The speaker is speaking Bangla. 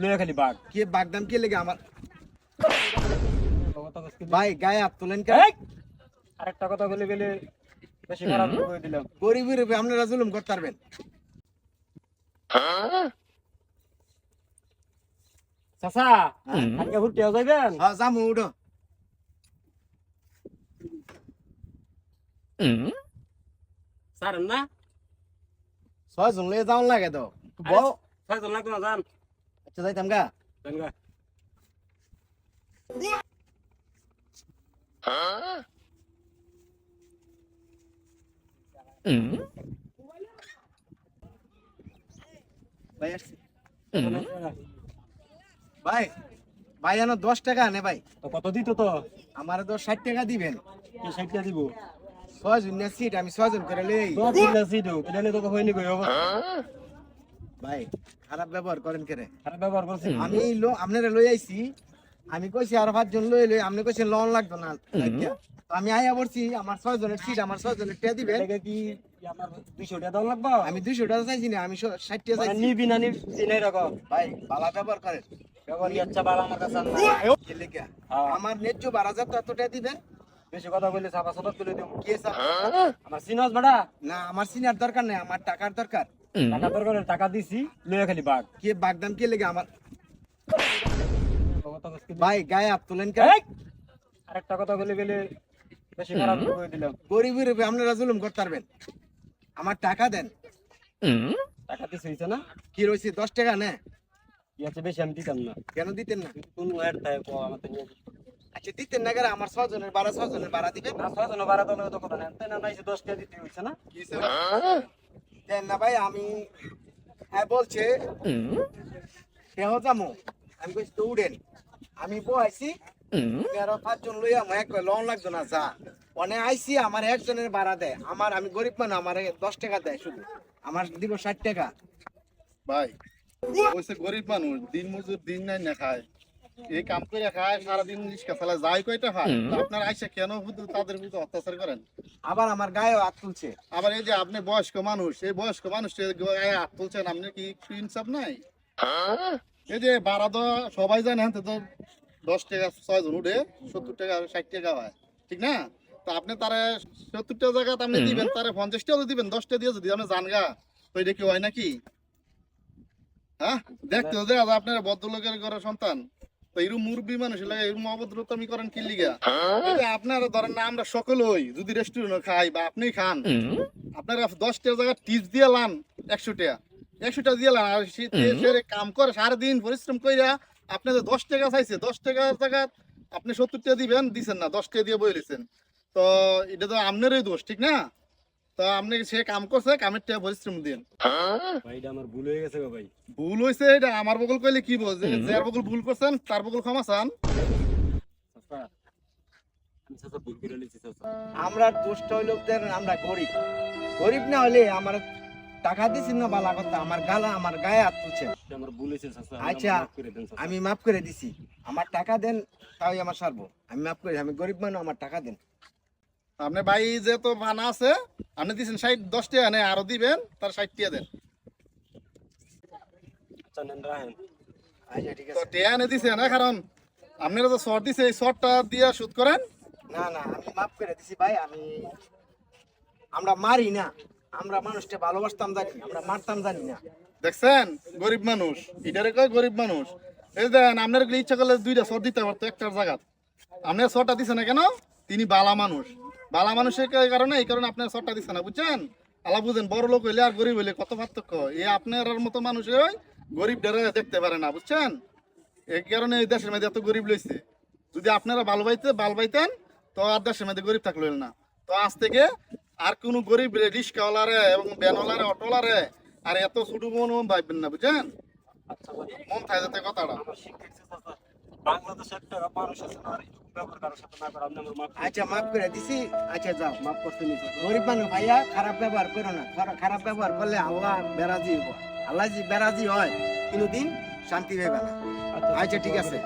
লয়ে খালি বাঘ। কে বাগদাম কে লেগে আমার? ভাই গায়ে হাত তোলেন কে আরেকটা কথা বলে গেলে বেশি খারাপ করে দিলাম। গরিবের উপরে আপনারা জুলুম করতে পারবেন। চাচা আজকে ঘুরতে যাইবেন? হ্যাঁ জামু উঠো। স্যার না। ছয় জন লয়ে যাওন লাগে তো। বউ ছয় জন লাগতো না যান। যাইতাম গা যান গা। ভাই আসছি। ভাই ভাই জানো দশ টাকা নে ভাই। তো কত দিত তো? আমার তো ষাট টাকা দিবেন। কি ষাটটা দিব? ছয় জন সিট আমি ছয় জন করে লই তো দিলা সিডো এটা নিয়ে তো হয়নি কই ভাই খারাপ ব্যবহার করেন কেরে খারাপ ব্যবহার করছি। আমি লো আপনারা লই আইছি। আমি কইছি আর পাঁচজন লই লই আপনি কইছেন লোন লাগতো না। তো আমি আইয়া পড়ছি আমার ছয় জনের সিট আমার ছয় জনের টিয়া দিবেন। কি আমার টাকা লাগবে? আমি দুইশো টাকা চাইছি না আমি ষাট টাকা মানে চাইছি। নিবি না নিবি নাই রকম ভাই ভালো ব্যবহার করেন। ব্যবহার আচ্ছা বালা আমার কাছে আর কি লেগা? আমার ন্যায্য বারো হাজার তো টাকা দিবেন। বেশি কথা বললে সাফা সাফা তুলে দেবো কে? আমার সিনস না আমার সিনিয়র দরকার নেই আমার টাকার দরকার। টাকা দরকার টাকা দিছি লয়ে খালি বাঘ। কে বাগদাম কে লেগে আমার? ভাই গায়ে হাত তোলেন কে এই! আরেকটা কথা বলে গেলে বেশি খারাপ করে দিলাম। গরিবের উপরে আপনারা জুলুম করতে পারবেন আমার টাকা দেন। টাকা দিছে হইছে না? কি রয়েছে দশ টাকা নে। কি আছে? বেশি আমি দিতাম না। কেন দিতেন না? কোন ওয়ার তাই কো আমার তো নিয়ে আচ্ছা দিতেন না কেন? আমার ছয় জনের বারো ছয় জনের ভাড়া দিবেন? না ছয় জন বারো তো কথা না তাই না? নাইছে দশ টাকা দিতে হইছে না? কি? দেন না ভাই, আমি হ্যাঁ বলছে। কেহ যামু আমি। তো উড়েন। আমি বহাইছি তেরো পাঁচজন লইয়া মই এক লোন লাগতো না, যা। অনে আইছি, আমার একজনের ভাড়া দেয়। আমার, আমি গরিব মানুষ, আমার দশ টাকা দেয় শুধু। আমার দিব ষাট টাকা। ভাই গরিব মানুষ, দিন মজুর, দিন নাই না খায়। এই কাম করে খায় সারাদিন রিক্সা চালায় যাই কয়টা তা আপনার আইসা কেন তাদের উপর অত্যাচার করেন? আবার আমার গায়ে হাত তুলছে। আবার এই যে আপনি বয়স্ক মানুষ এই বয়স্ক মানুষ গায়ে হাত তুলছেন আপনি কি ইনসাফ নাই? এই যে তো সবাই জানে হ্যাঁ তো দশ টাকা ছয় জন উঠে সত্তর টাকা ষাট টাকা হয় ঠিক না? তা আপনি তারা সত্তর টাকা জায়গা আপনি দিবেন তারা পঞ্চাশ টাকা দিবেন দশ টাকা দিয়ে যদি আপনি জানগা তো এটা কি হয় নাকি? হ্যাঁ? দেখতে আপনার ভদ্রলোকের ঘরের সন্তান। তো এরকম মুরব্বী মানুষ লাগে এরকম অভদ্রতামি করেন কি লিগা? আপনারা ধরেন না আমরা সকলই যদি রেস্টুরেন্টে খাই বা আপনি খান আপনারা টিপস দিয়ে লান দিয়ে আর সে কাম করে সারাদিন পরিশ্রম কইরা আপনাদের দশ টাকা চাইছে দশ টাকার জায়গা আপনি সত্তর টাকা দিবেন দিছেন না দশ টাকা দিয়ে বলেছেন তো এটা তো আপনারই দোষ ঠিক না? তো আপনি সে কাম করছে কামের টাকা পরিশ্রম দিন ভাই এটা আমার ভুল হয়ে গেছে গো ভাই। ভুল হয়েছে এটা আমার বগল কইলে কি বল যে যার বগল ভুল করছেন তার বগল ক্ষমা চান। আমরা দুষ্ট দেন আমরা গরিব। গরিব না হলে আমার টাকা দিছেন না বালা কথা। আমার গালা আমার গায়ে হাত তুলছে এটা আমার ভুল হয়েছে চাচা। আচ্ছা। আমি মাফ করে দিছি। আমার টাকা দেন তাই আমার সারবো। আমি মাফ করে আমি গরিব মানুষ আমার টাকা দেন। আপনি ভাই যে তো বানা আছে আপনি দিচ্ছেন ষাট দশ টাকা নেই আরও দিবেন তার ষাট টাকা দেন। আচ্ছা আচ্ছা তো এনে দিছে না কারণ আপনারা তো শর্ট দিছে এই শর্টটা দিয়ে শুট করেন। না না আমি মাফ করে দিছি ভাই আমি আমরা মারি না আমরা মানুষটা ভালোবাসতাম জানি আমরা মারতাম জানি না। দেখছেন? গরিব মানুষ এটারে কয় গরিব মানুষ? এই দেন আপনার ইচ্ছা করলে দুইটা শর্ট দিতে পারতো একটার জায়গা আপনার শর্টটা দিছে না কেন? তিনি বালা মানুষ। বালা মানুষের কারণে এই কারণে আপনার শর্টটা দিচ্ছে না বুঝছেন? আলা বুঝেন বড় লোক হইলে আর গরিব হইলে কত পার্থক্য? এই আপনার মতো মানুষ ওই গরিব ডেরে দেখতে পারে না বুঝছেন? এই কারণে এই দেশের মধ্যে এত গরিব লইছে। যদি আপনারা ভালো পাইতে ভালো পাইতেন তো আর দেশের মধ্যে গরিব থাকল না। তো আজ থেকে আর কোনো গরিব রিক্সাওয়ালারে এবং ভ্যানওয়ালারে অটোলারে আর এত ছোট মন ভাববেন না বুঝছেন? আচ্ছা মন থাকে কথাটা। বাংলাদেশে একটা মানুষ আছে আচ্ছা মাফ করে দিছি। আচ্ছা যাও মাফ করতে নিছি গরিব মানুষ ভাইয়া খারাপ ব্যবহার করো না। খারাপ- ব্যবহার করলে আল্লাহ বেরাজি হব আল্লাহ যে বেরাজি হয় কোনোদিন শান্তি হয়ে না। আচ্ছা ঠিক আছে।